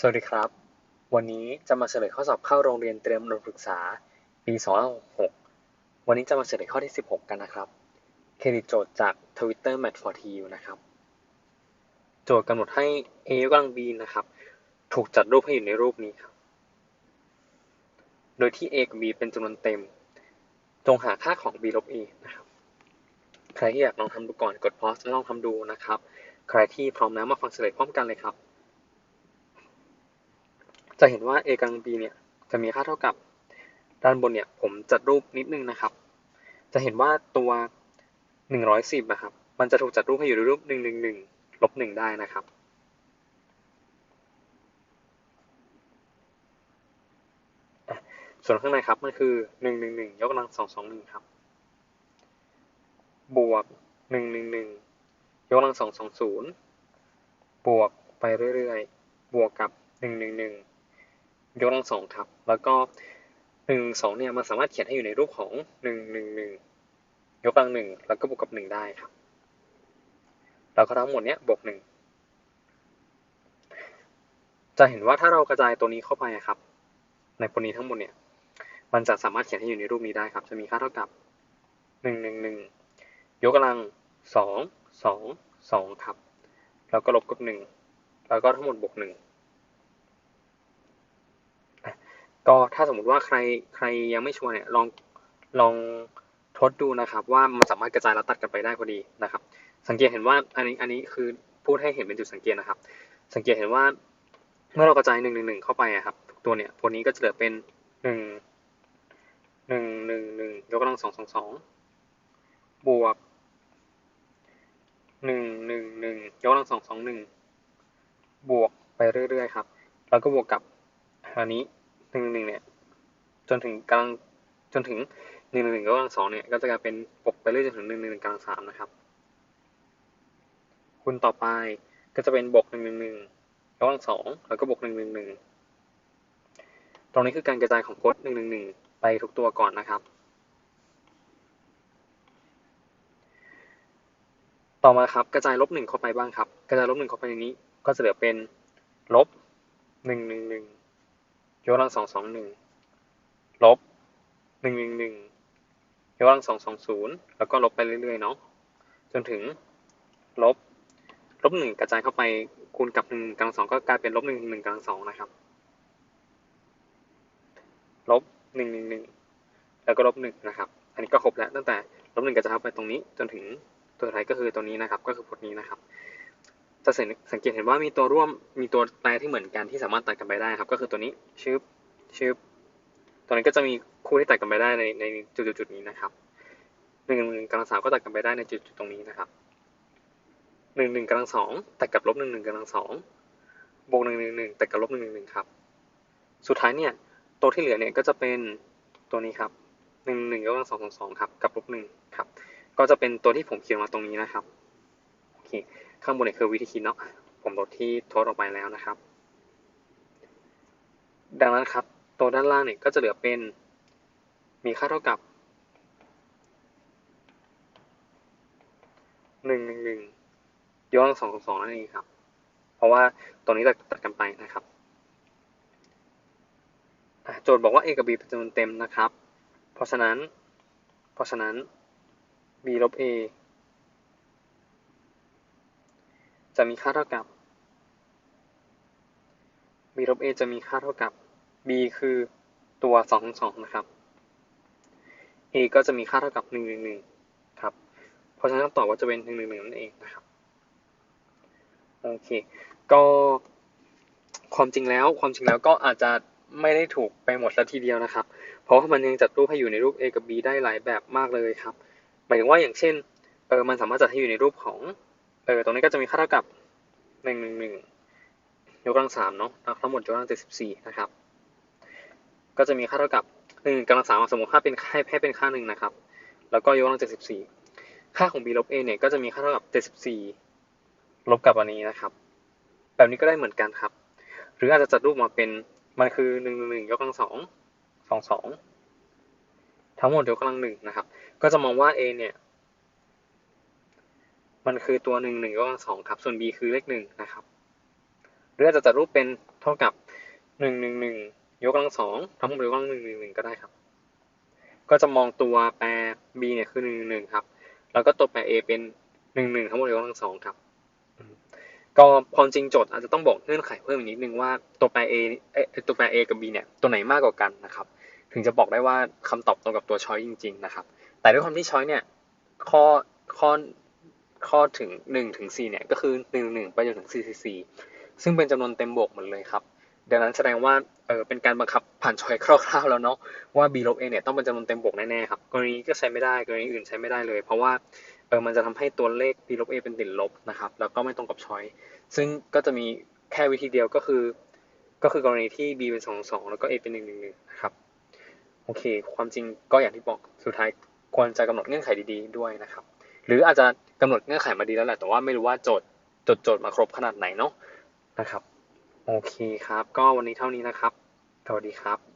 สวัสดีครับ วันนี้จะมาเฉลยข้อสอบเข้าโรงเรียนเตรียมอุดมศึกษาปี 2566 วันนี้จะมาเฉลยข้อที่ 16 กันนะครับ เครดิตโจทย์จาก Twitter Match for TU นะครับ โจทย์กำหนดให้ A ยกกำลัง B นะครับ ถูกจัดรูปให้อยู่ในรูปนี้ครับ โดยที่ A กับ B เป็นจำนวนเต็ม จงหาค่าของ B ลบ A นะครับ ใครที่อยากลองทำดูก่อนกด pause แล้วลองทำดูนะครับ ใครที่พร้อมแล้วมาฟังเฉลยพร้อมกันเลยครับ จะเห็นว่า a กำลัง b เนี่ยจะมีค่าเท่ากับด้านบนเนี่ยผมจัดรูปนิดนึงนะครับ จะเห็นว่าตัว 110นะครับ มันจะถูกจัดรูปให้อยู่ในรูป 111ลบ1ได้นะครับ ส่วนข้างในครับมันคือ 111 ยกกำลัง 221 ครับ บวก 111 ยกกำลัง 220 บวกไปเรื่อยๆ บวกกับ 111 ยกกำลังสองครับ แล้วก็หนึ่งสองเนี่ยมันสามารถเขียนให้อยู่ในรูปของหนึ่งหนึ่งหนึ่งยกกำลังหนึ่งแล้วก็บวกกับหนึ่งได้ครับแล้วก็ทั้งหมดเนี้ยบวกหนึ่งจะเห็นว่าถ้าเรากระจายตัวนี้เข้าไปครับ ในปนี้ทั้งหมดเนี่ย มันจะสามารถเขียนให้อยู่ในรูปนี้ได้ครับ จะมีค่าเท่ากับหนึ่งหนึ่งหนึ่งยกกำลังสองสองสองครับ แล้วก็ลบกับหนึ่งแล้วก็ทั้งหมดบวกหนึ่ง ก็ถ้าสมมติว่าใครใครยังไม่ชัวร์เนี่ยลองลองทดดูนะครับ ว่ามันสามารถกระจายแล้วตัดกันไปได้พอดีนะครับ สังเกตเห็นว่าอันนี้อันนี้คือพูดให้เห็นเป็นจุดสังเกตนะครับ สังเกตเห็นว่า เมื่อเรากระจายหนึ่งหนึ่งหนึ่งเข้าไปครับทุกตัวเนี่ยพวกนี้ก็จะเหลือเป็นหนึ่งหนึ่งหนึ่งหนึ่งยกกำลังสองสองสองบวกหนึ่งหนึ่งหนึ่งยกกำลังสองสองหนึ่งบวกไปเรื่อยๆครับ แล้วก็บวกกับอันนี้ หนึ่งหนึ่งเนี่ย จนถึงกลางจนถึงหนึ่งหนึ่งกำลังสองเนี่ย ก็จะกลายเป็นปกไปเรื่อยจนถึงหนึ่งหนึ่งกำลังสามนะครับคุณต่อไปก็จะเป็นบวกหนึ่งหนึ่งหนึ่งกำลังสองแล้วก็บวกหนึ่งหนึ่งหนึ่งตรงนี้คือการกระจายของพจน์หนึ่งหนึ่งหนึ่งไปทุกตัวก่อนนะครับ ต่อมาครับกระจายลบหนึ่งเข้าไปบ้างครับ กระจายลบหนึ่งเข้าไปในนี้ ก็จะเหลือเป็นลบหนึ่งหนึ่งหนึ่ง ยกกำลังสองสองหนึ่งลบหนึ่งหนึ่งหนึ่งยกกำลังสองสองศูนย์แล้วก็ลบไปเรื่อยๆเนาะจนถึงลบลบหนึ่งกระจายเข้าไปคูณกับหนึ่งกำลังสองก็กลายเป็นลบหนึ่งหนึ่งกำลังสองนะครับลบหนึ่งหนึ่งหนึ่งแล้วก็ลบหนึ่งนะครับ อันนี้ก็ครบแล้วตั้งแต่ลบหนึ่งกระจายเข้าไปตรงนี้จนถึงตัวท้ายก็คือตัวนี้นะครับ ก็คือพจน์นี้นะครับ จะสังเกตเห็นว่ามีตัวร่วมมีตัวแปรที่เหมือนกันที่สามารถตัดกันไปได้ครับ ก็คือตัวนี้ชืบชืบตัวนี้ก็จะมีคู่ที่ตัดกันไปได้ในในจุดจุดนี้นะครับหนึ่งหนึ่งกำลังสามก็ตัดกันไปได้ในจุดจุดตรงนี้นะครับหนึ่งหนึ่งกำลังสองตัดกับลบหนึ่งหนึ่งกำลังสองบวกหนึ่งหนึ่งหนึ่งตัดกับลบหนึ่งหนึ่งหนึ่งครับ สุดท้ายเนี่ยตัวที่เหลือเนี่ยก็จะเป็นตัวนี้ครับหนึ่งหนึ่งกำลังสองสองสองครับกับลบหนึ่งครับ ก็จะเป็นตัวที่ผมเขียนมาตรงนี้นะครับโอเค ข้างบนเนี่ยคือวิธีคิดเนาะผมลดที่ทดออกไปแล้วนะครับ ดังนั้นครับตัวด้านล่างเนี่ยก็จะเหลือเป็นมีค่าเท่ากับหนึ่งหนึ่งหนึ่งย้อนสองสองนั่นเองครับ เพราะว่าตรงนี้ตัดตัดกันไปนะครับโจทย์บอกว่า a กับ b เป็นจำนวนเต็มนะครับ เพราะฉะนั้น เพราะฉะนั้น b ลบ a จะมีค่าเท่ากับ b ลบ a จะมีค่าเท่ากับ b คือตัว2องสองนะครับ a ก็จะมีค่าเท่ากับ1 1 1ครับ เพราะฉะนั้นคำตอบก็จะเป็น1 1 1นั่นเองนะครับ โอเค ก็ความจริงแล้วความจริงแล้วก็อาจจะไม่ได้ถูกไปหมดล้วทีเดียวนะครับ เพราะมันยังจัดรูปให้อยู่ในรูป a กับ b ได้หลายแบบมากเลยครับ หมายถึงว่าอย่างเช่น เออ มันสามารถจัดให้อยู่ในรูปของ เออตรงนี้ก็จะมีค่าเท่ากับหนึ่งหนึ่งหนึ่งยกกำลังสามเนาะทั้งหมดยกกำลังเจ็ดสิบสี่นะครับ ก็จะมีค่าเท่ากับหนึ่งกำลังสามสมมติค่าเป็นให้ให้เป็นค่าหนึ่งนะครับ แล้วก็ยกกำลังเจ็ดสิบสี่ค่าของ b ลบ a เนี่ยก็จะมีค่าเท่ากับเจ็ดสิบสี่ลบกับอันนี้นะครับ แบบนี้ก็ได้เหมือนกันครับ หรืออาจจะจัดรูปมาเป็นมันคือหนึ่งหนึ่งยกกำลังสองสองสองทั้งหมดยกกำลังหนึ่งนะครับ ก็จะมองว่า a เนี่ย มันคือตัวหนึ่งหนึ่งยก็สองครับ ส่วน b คือเลขหนึ่งนะครับหรืออาจจะจัดรูปเป็นเท่ากับหนึ่งหนึ่งหนึ่งยกกำลังสองทั้งหมดยกกำลังหนึ่งหนึ่งหนึ่งก็ได้ครับ ก็จะมองตัวแปร b เนี่ยคือหนึ่งหนึ่งครับ แล้วก็ตัวแปร a เป็นหนึ่งหนึ่งทั้งหมดยกกำลังสองครับ ก็ความจริงโจทย์อาจจะต้องบอกเงื่อนไขเพิ่มอีกนิดนึงว่าตัวแปร a เอ้ตัวแปร a กับ b เนี่ยตัวไหนมากกว่ากันนะครับ ถึงจะบอกได้ว่าคำตอบตรงกับตัวช้อยจริง ๆ นะครับ แต่ด้วยความที่ช้อยเนี่ยข้อข้อ ข้อถึงหนึ่งถึงสี่เนี่ยก็คือหนึ่งหนึ่งไปจนถึงสี่สี่สี่ซึ่งเป็นจำนวนเต็มบวกหมดเลยครับ ดังนั้นแสดงว่าเออเป็นการบังคับผ่านชอยคร่าวๆแล้วเนาะว่า b ลบ a เนี่ยต้องเป็นจำนวนเต็มบวกแน่ๆครับกรณีก็ใช้ไม่ได้กรณีอื่นใช้ไม่ได้เลย เพราะว่าเออมันจะทำให้ตัวเลข b ลบ a เป็นติดลบนะครับแล้วก็ไม่ตรงกับชอยซึ่งก็จะมีแค่วิธีเดียวก็คือ ก็คือกรณีที่ b เป็นสองสองแล้วก็ a เป็นหนึ่งหนึ่งหนึ่งนะครับโอเค ความจริงก็อย่างที่บอกสุดท้ายควรจะกำหนดเงื่อนไขดีๆด้วยนะครับ หรืออาจจะกำหนดเงื่อนไขมาดีแล้วแหละแต่ว่าไม่รู้ว่าโจทย์โจทย์โจทย์มาครบขนาดไหนเนาะนะครับ โอเคครับ ก็วันนี้เท่านี้นะครับสวัสดีครับ